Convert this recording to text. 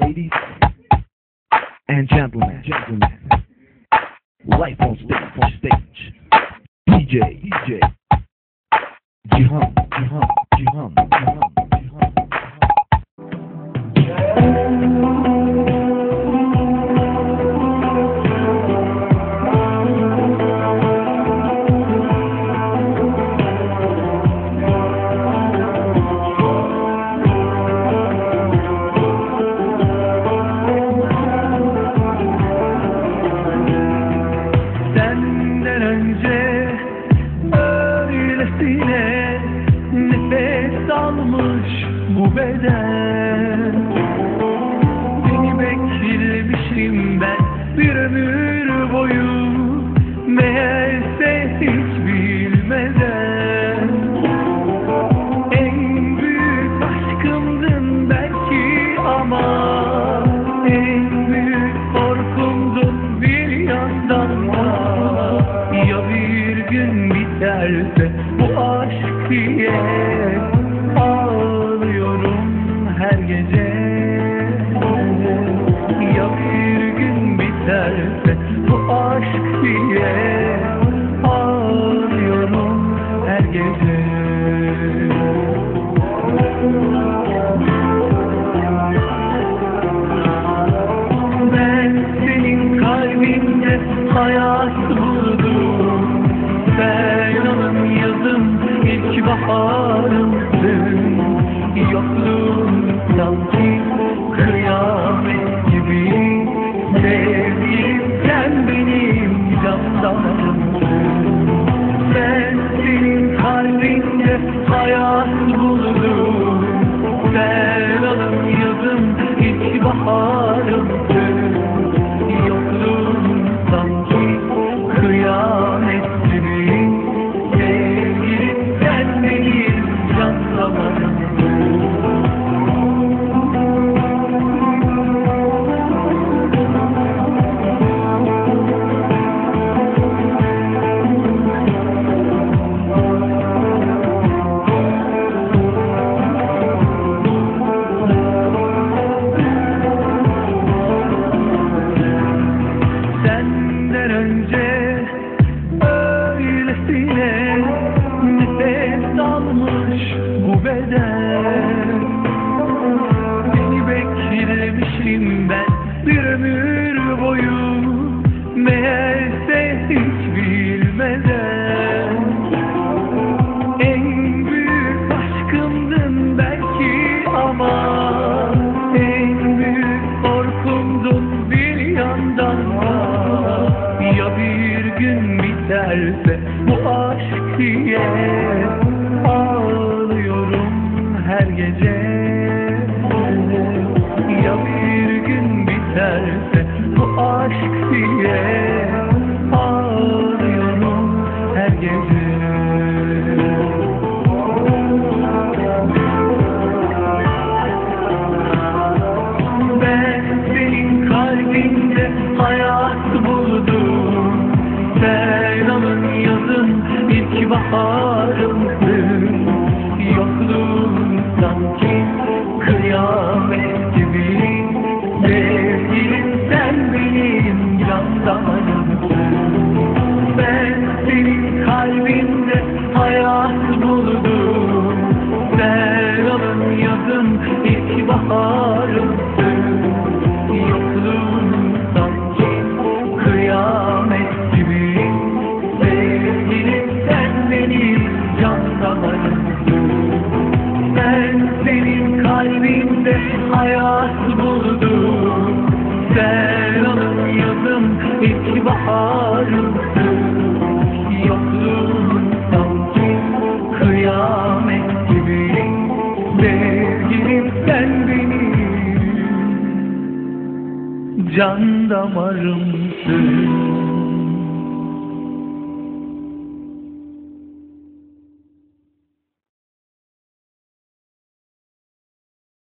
ladies and gentlemen, gentlemen, life on stage, on stage, DJ, DJ, Cihan, Cihan, Cihan, Cihan, Senden önce öylesine nefes almış bu beden hayat buldum Sen alın yazım ilk baharımsın Yokluğun sanki kıyamet gibi Sevgilim sen benim candanımsın Ben senin kalbinde hayat buldum nefes almış bu beden Seni beklemişim ben bir ömür boyu. Meğerse hiç bilmeden. En büyük aşkımdın belki ama En büyük korkumdun bir yandan da. Ya bir gün biterse bu aşk diye Ağlıyorum her gece. Ya bir gün biterse bu aşk diye Ağlıyorum her gece. Ben senin kalbinde hayat buldum. Sen alın yazın ilk hayat buldum Sen alın yazın ilk baharımsın Yokluğun sanki kıyamet gibi. Sevgilim sen benim can damarımsın Ben senin kalbinde hayat buldum Sen alın yazım ilk can damarımsın